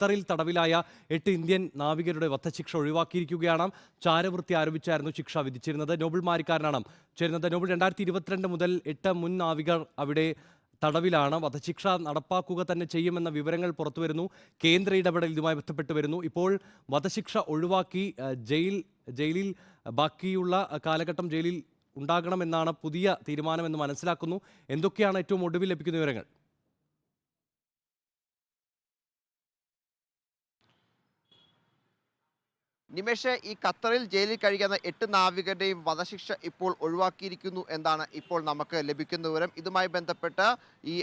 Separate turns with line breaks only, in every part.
ഖത്തറിൽ തടവിലായ എട്ട് ഇന്ത്യൻ നാവികരുടെ വധശിക്ഷ ഒഴിവാക്കിയിരിക്കുകയാണ്. ചാരവൃത്തി ആരോപിച്ചായിരുന്നു ശിക്ഷ വിധിച്ചിരുന്നത്. നോബിൾ മാരിക്കാരനാണ് ചേരുന്നത്. നോബിൾ രണ്ടായിരത്തി ഇരുപത്തിരണ്ട് മുതൽ എട്ട് മുൻ നാവികർ അവിടെ തടവിലാണ്. വധശിക്ഷ നടപ്പാക്കുക തന്നെ ചെയ്യുമെന്ന വിവരങ്ങൾ പുറത്തു വരുന്നു കേന്ദ്ര ഇടപെടൽ ഇതുമായി ബന്ധപ്പെട്ട് വരുന്നു. ഇപ്പോൾ വധശിക്ഷ ഒഴിവാക്കി ജയിൽ ജയിലിൽ ബാക്കിയുള്ള കാലഘട്ടം ജയിലിൽ ഉണ്ടാകണമെന്നാണ് പുതിയ തീരുമാനമെന്ന് മനസ്സിലാക്കുന്നു. എന്തൊക്കെയാണ് ഏറ്റവും ഒടുവിൽ ലഭിക്കുന്ന വിവരങ്ങൾ?
നിമേഷ് ഈ ഖത്തറിൽ ജയിലിൽ കഴിയുന്ന എട്ട് നാവികരുടെയും വധശിക്ഷ ഇപ്പോൾ ഒഴിവാക്കിയിരിക്കുന്നു എന്നാണ് ഇപ്പോൾ നമുക്ക് ലഭിക്കുന്ന വിവരം. ഇതുമായി ബന്ധപ്പെട്ട് ഈ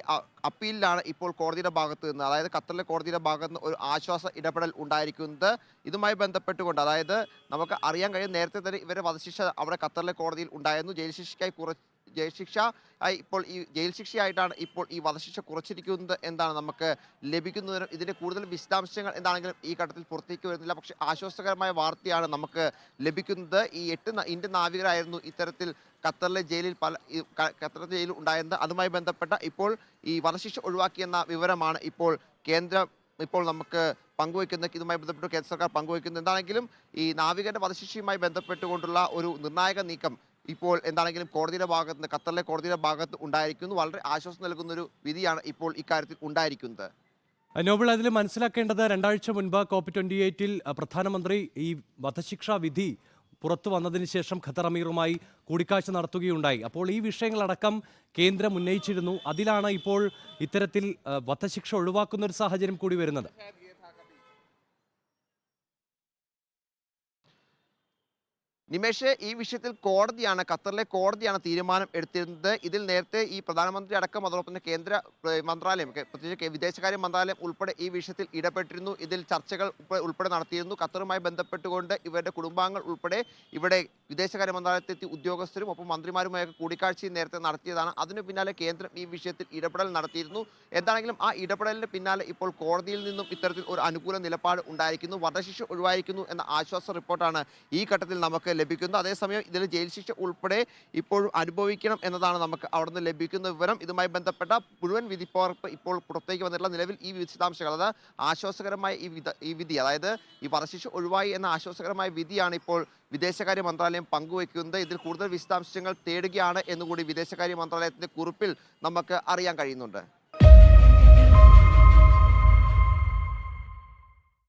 അപ്പീലിലാണ് ഇപ്പോൾ കോടതിയുടെ ഭാഗത്ത് നിന്ന് അതായത് ഖത്തറിലെ കോടതിയുടെ ഭാഗത്ത് നിന്ന് ഒരു ആശ്വാസ ഇടപെടൽ ഉണ്ടായിരിക്കുന്നത്. ഇതുമായി ബന്ധപ്പെട്ടുകൊണ്ട് അതായത് നമുക്ക് അറിയാൻ കഴിയും നേരത്തെ തന്നെ ഇവരെ വധശിക്ഷ അവിടെ ഖത്തറിലെ കോടതിയിൽ ഉണ്ടായിരുന്നു. ജയിൽ ശിക്ഷയ്ക്കായി കുറച്ച് ജയിൽ ശിക്ഷ ഇപ്പോൾ ഈ ജയിൽ ശിക്ഷയായിട്ടാണ് ഇപ്പോൾ ഈ വധശിക്ഷ കുറച്ചിരിക്കുന്നത് എന്താണ് നമുക്ക് ലഭിക്കുന്നതിന് ഇതിന്റെ കൂടുതൽ വിശദാംശങ്ങൾ എന്താണെങ്കിലും ഈ ഘട്ടത്തിൽ പുറത്തേക്ക് വരുന്നില്ല. പക്ഷേ ആശ്വാസകരമായ വാർത്തയാണ് നമുക്ക് ലഭിക്കുന്നത്. ഈ എട്ട് ഇന്ത്യൻ നാവികരായിരുന്നു ഇത്തരത്തിൽ ഖത്തറിലെ ജയിലിൽ പല ഖത്തറിലെ ജയിലിൽ ഉണ്ടായിരുന്നത്. അതുമായി ബന്ധപ്പെട്ട ഇപ്പോൾ ഈ വധശിക്ഷ ഒഴിവാക്കിയെന്ന വിവരമാണ് ഇപ്പോൾ കേന്ദ്രം ഇപ്പോൾ നമുക്ക് പങ്കുവയ്ക്കുന്ന ഇതുമായി ബന്ധപ്പെട്ട് കേന്ദ്ര സർക്കാർ പങ്കുവയ്ക്കുന്നത്. എന്താണെങ്കിലും ഈ നാവികരുടെ വധശിക്ഷയുമായി ബന്ധപ്പെട്ടുകൊണ്ടുള്ള ഒരു നിർണായക നീക്കം ഇപ്പോൾ എന്താണെങ്കിലും കോടതിയുടെ ഭാഗത്ത് നിന്ന് ഖത്തറിലെ കോടതിയുടെ ഭാഗത്ത് ഉണ്ടായിരിക്കുന്നു. വളരെ ആശ്വാസം നൽകുന്ന ഒരു വിധിയാണ് ഇപ്പോൾ ഇക്കാര്യത്തിൽ ഉണ്ടായിരിക്കുന്നത്.
നോബിൾ അതിൽ മനസ്സിലാക്കേണ്ടത് രണ്ടാഴ്ച മുൻപ് കോപ്പി ട്വന്റി എയ്റ്റിൽ പ്രധാനമന്ത്രി ഈ വധശിക്ഷാ വിധി പുറത്തു വന്നതിന് ശേഷം ഖത്തർ അമീറുമായി കൂടിക്കാഴ്ച നടത്തുകയുണ്ടായി. അപ്പോൾ ഈ വിഷയങ്ങളടക്കം കേന്ദ്രം ഉന്നയിച്ചിരുന്നു. അതിലാണ് ഇപ്പോൾ ഇത്തരത്തിൽ വധശിക്ഷ ഒഴിവാക്കുന്ന ഒരു സാഹചര്യം കൂടി വരുന്നത്.
നിമേഷ് ഈ വിഷയത്തിൽ കോടതിയാണ് ഖത്തറിലെ കോടതിയാണ് തീരുമാനം എടുത്തിരുന്നത്. ഇതിൽ നേരത്തെ ഈ പ്രധാനമന്ത്രി അടക്കം അതോടൊപ്പം തന്നെ കേന്ദ്ര മന്ത്രാലയം പ്രത്യേകിച്ച് വിദേശകാര്യ മന്ത്രാലയം ഉൾപ്പെടെ ഈ വിഷയത്തിൽ ഇടപെട്ടിരുന്നു. ഇതിൽ ചർച്ചകൾ ഉൾപ്പെ- ഉൾപ്പെടെ നടത്തിയിരുന്നു. ഖത്തറുമായി ബന്ധപ്പെട്ടുകൊണ്ട് ഇവരുടെ കുടുംബാംഗങ്ങൾ ഉൾപ്പെടെ ഇവിടെ വിദേശകാര്യ മന്ത്രാലയത്തെത്തി ഉദ്യോഗസ്ഥരും ഒപ്പം മന്ത്രിമാരുമായൊക്കെ കൂടിക്കാഴ്ചയും നേരത്തെ നടത്തിയതാണ്. അതിനു പിന്നാലെ കേന്ദ്രം ഈ വിഷയത്തിൽ ഇടപെടൽ നടത്തിയിരുന്നു. എന്താണെങ്കിലും ആ ഇടപെടലിന് പിന്നാലെ ഇപ്പോൾ കോടതിയിൽ നിന്നും ഇത്തരത്തിൽ ഒരു അനുകൂല നിലപാട് ഉണ്ടായിരിക്കുന്നു. വധശിക്ഷ ഒഴിവായിരിക്കുന്നു എന്ന ആശ്വാസ റിപ്പോർട്ടാണ് ഈ ഘട്ടത്തിൽ നമുക്ക് ലഭിക്കുന്നത്. അതേസമയം ഇതിൽ ജയിൽ ശിക്ഷ ഉൾപ്പെടെ ഇപ്പോഴും അനുഭവിക്കണം എന്നതാണ് നമുക്ക് അവിടെ നിന്ന് ലഭിക്കുന്ന വിവരം. ഇതുമായി ബന്ധപ്പെട്ട മുഴുവൻ വിധിപ്പകർപ്പ് ഇപ്പോൾ പുറത്തേക്ക് വന്നിട്ടുള്ള നിലവിൽ ഈ വിശദാംശങ്ങൾ. അതായത് ആശ്വാസകരമായ ഈ വിധ അതായത് ഈ വധശിക്ഷ ഒഴിവായി എന്ന ആശ്വാസകരമായ വിധിയാണ് ഇപ്പോൾ വിദേശകാര്യ മന്ത്രാലയം പങ്കുവയ്ക്കുന്നത്. ഇതിൽ കൂടുതൽ വിശദാംശങ്ങൾ തേടുകയാണ് എന്നുകൂടി വിദേശകാര്യ മന്ത്രാലയത്തിന്റെ കുറിപ്പിൽ നമുക്ക് അറിയാൻ കഴിയുന്നുണ്ട്.